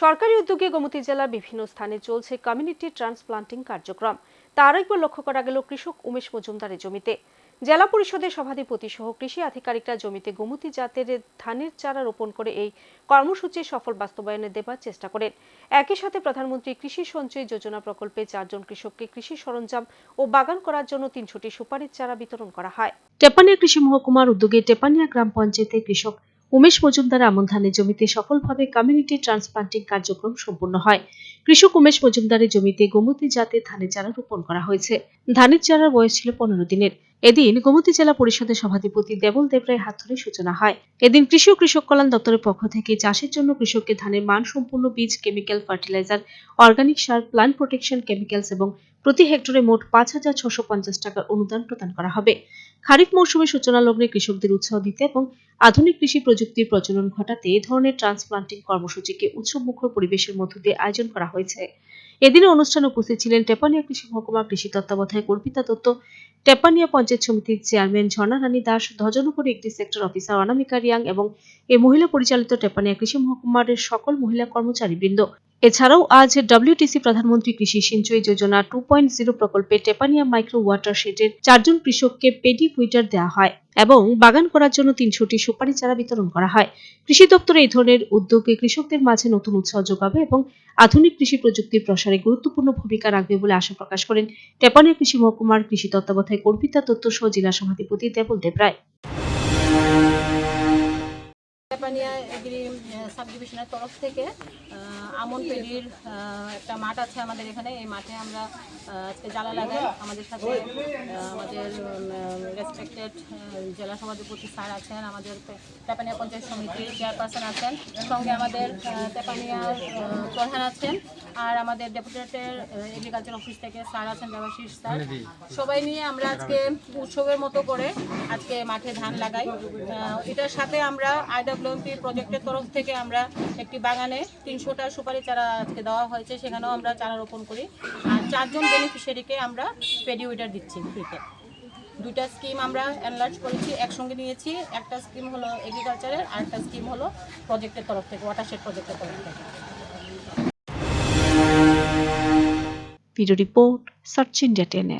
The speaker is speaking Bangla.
সরকারি উদ্যোগে গোমতী জেলার বিভিন্ন স্থানে চলছে কমিউনিটি ট্রান্সপ্লান্টিং কার্যক্রম। তার একবার লক্ষ্য করা গেল কৃষক উমেশ মজুমদারের জমিতে। জেলা পরিষদের সভাধিপতি সহ কৃষি আধিকারিকরা জমিতে গোমতী জাতের ধানের চারা রোপণ করে এই কর্মসূচির সফল বাস্তবায়নে দেবার চেষ্টা করেন। একই সাথে প্রধানমন্ত্রী কৃষি সঞ্চয় যোজনা প্রকল্পে চারজন কৃষককে কৃষি সরঞ্জাম ও বাগান করার জন্য তিনশোটি সুপারির চারা বিতরণ করা হয়। টেপানিয়া কৃষি মহকুমার উদ্যোগে টেপানিয়া গ্রাম পঞ্চায়েতের কৃষক উমেশ মজুমদার আমন ধানের জমিতে সফলভাবে কমিউনিটি ট্রান্সপ্লান্টিং কার্যক্রম সম্পূর্ণ হয়। কৃষক উমেশ মজুমদারের জমিতে গোমতী জাতের ধানের চারা রোপণ করা হয়েছে। ধানের চারার বয়স ছিল পনেরো দিনের। এদিন গোমতী জেলা পরিষদের সভাধিপতি দেবল দেবরায় হাত ধরে সূচনা হয়। এদিন কৃষি কৃষক কল্যাণ দপ্তরের পক্ষ থেকে চাষের জন্য কৃষককে ধানের মানসম্পন্ন বীজ কেমিক্যাল ফার্টিলাইজার অর্গানিক সার প্লান্ট প্রোটেকশন কেমিক্যালস এবং প্রতি হেক্টরে মোট পাঁচ হাজার ছশো পঞ্চাশ টাকার অনুদান প্রদান করা হবে। খারিফ মৌসুমের সূচনা লগ্নে কৃষকদের উৎসাহ দিতে এবং আধুনিক কৃষি প্রযুক্তির প্রচলন ঘটাতে এ ধরনের ট্রান্সপ্লান্টিং কর্মসূচিকে উৎসবমুখর পরিবেশের মধ্য দিয়ে আয়োজন করা হয়েছে। এদিনে অনুষ্ঠানে উপস্থিত ছিলেন টেপানিয়া কৃষি মহকুমা কৃষি তত্ত্বাবধায়ক অর্পিতা দত্ত, টেপানিয়া পঞ্চায়েত সমিতির চেয়ারম্যান ঝর্ণা রানী দাস ধজনপুর একটি সেক্টর অফিসার অনামিকা রিয়াং এবং এই মহিলা পরিচালিত টেপানিয়া কৃষি মহকুমার সকল মহিলা কর্মচারীবৃন্দ। এছাড়াও আজ ডব্লিউটিসি প্রধানমন্ত্রী কৃষি সিঞ্চয়ী যোজনা টু পয়েন্ট জিরো প্রকল্পে টেপানিয়া মাইক্রো ওয়াটার শেডের চারজন কৃষককে পেডি ফুইটার দেওয়া হয় এবং বাগান করার জন্য তিনশোটি সুপারি চারা বিতরণ করা হয়। কৃষি দপ্তর এই ধরনের উদ্যোগে কৃষকদের মাঝে নতুন উৎসাহ যোগাবে এবং আধুনিক কৃষি প্রযুক্তির প্রসারে গুরুত্বপূর্ণ ভূমিকা রাখবে বলে আশা প্রকাশ করেন টেপানিয়া কৃষি মহকুমার কৃষি তত্ত্বাবধায়ক অর্পিতা দত্ত সহ জেলা সভাধিপতি দেবল দেবরায়। জাপানিয়া এগ্রি সাব ডিভিশনের তরফ থেকে আমন পেডির একটা মাঠ আছে আমাদের এখানে। এই মাঠে আমরা আজকে জ্বালা লাগাই। আমাদের সাথে আমাদের রেসপেক্টেড জেলা সভাধিপতি স্যার আছেন আমাদের তেপানিয়া পঞ্চায়েত সমিতির চেয়ারপারসন আছেন সঙ্গে আমাদের তেপানিয়ার প্রধান আছেন আর আমাদের ডেপুটেটের এগ্রিকালচার অফিস থেকে স্যার আছেন দেবাশিস স্যার। সবাই নিয়ে আমরা আজকে উৎসবের মতো করে আজকে মাঠে ধান লাগাই। এটার সাথে আমরা আইডব্লিউএমপি প্রজেক্টের তরফ থেকে আমরা একটি বাগানে তিনশোটা সুপারি চারা আজকে দেওয়া হয়েছে সেখানেও আমরা চারা রোপণ করি। আর চারজন বেনিফিশিয়ারিকে আমরা পেডিউইটার দিচ্ছি। ফ্রিতে দুইটা স্কিম আমরা অ্যানলার্জ করেছি, একসঙ্গে নিয়েছি। একটা স্কিম হলো এগ্রিকালচারের আর একটা স্কিম হলো প্রজেক্টের তরফ থেকে ওয়াটারশেড প্রজেক্টের তরফ থেকে। ভিডিও রিপোর্ট সার্চ ইন্ডিয়া টেনে